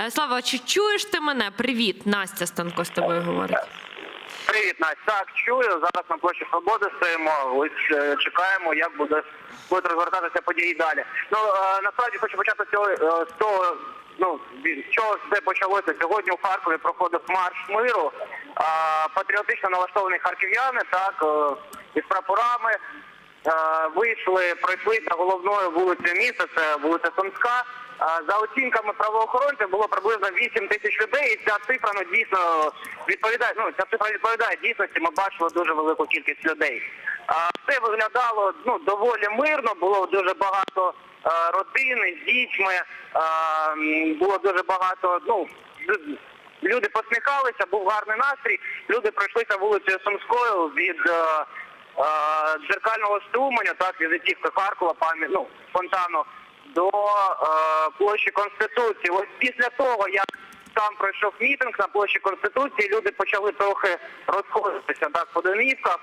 Е, Слава, чи чуєш ти мене? Привіт, Настя Станко з тобою говорить. Привіт, Настя. Так, чую. Зараз на площі Свободи стоїмо. Ось е, чекаємо, як буде будуть розгортатися події далі. Ну е, насправді хочу почати цього е, з того. Ну з чого все почалося сьогодні у Харкові проходив марш миру. А, патріотично налаштовані харків'яни, так е, із прапорами е, вийшли, пройшли та головною вулицею міста, це вулиця Сумська. Е, За оцінками правоохоронців було приблизно 8 тисяч людей, і ця цифра ну, дійсно відповідає. Ну ця цифра відповідає дійсності. Ми бачили дуже велику кількість людей. Все виглядало ну доволі мирно. Було дуже багато е, родин з дітьми. е, Було дуже багато. Ну люди посміхалися, був гарний настрій. Люди пройшлися вулицею Сумською від. Е, дзеркального струменя, так, від Візитівки Харкова, пам'ят, ну, фонтану, до е, площі Конституції. Ось після того, як там пройшов мітинг на площі Конституції, люди почали трохи розходитися так, по домівках.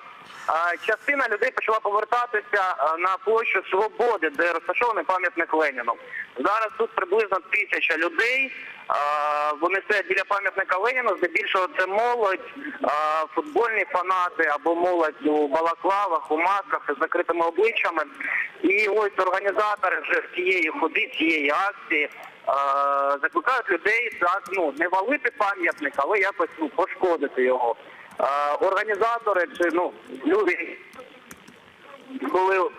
Частина людей почала повертатися на площу Свободи, де розташований пам'ятник Леніну. Зараз тут приблизно тисяча людей. Вони стоять біля пам'ятника Леніну, здебільшого це молодь, футбольні фанати або молодь у балаклавах, у масках з закритими обличчями. І ось організатори вже цієї ходи, цієї акції закликають людей так ну не валити пам'ятник, але якось ну пошкодити його. Організатори чи ну люди коли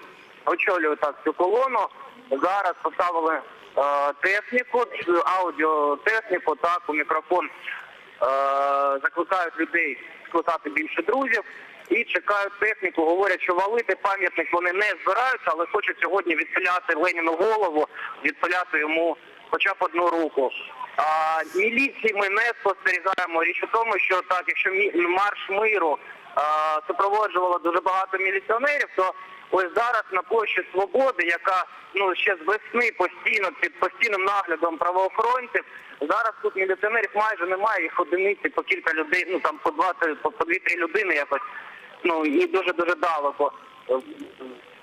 очолюють так цю колону, зараз поставили е, техніку, аудіотехніку, так, у мікрофон е, закликають людей скликати більше друзів і чекають техніку, говорять, що валити пам'ятник вони не збираються, але хочуть сьогодні відпиляти Леніну голову, відпиляти йому хоча б одну руку. А, міліції ми не спостерігаємо. Річ у тому, що так, якщо марш миру а, супроводжувало дуже багато міліціонерів, то ось зараз на площі Свободи, яка ну ще з весни постійно під постійним наглядом правоохоронців, зараз тут міліціонерів майже немає, їх одиниці по кілька людей, ну там по два по дві-три людини якось, ну і дуже дуже далеко.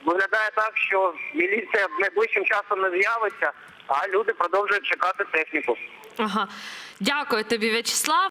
Виглядає так, що міліція найближчим часом не з'явиться, а люди продовжують чекати техніку. Ага. Дякую тобі, В'ячеслав.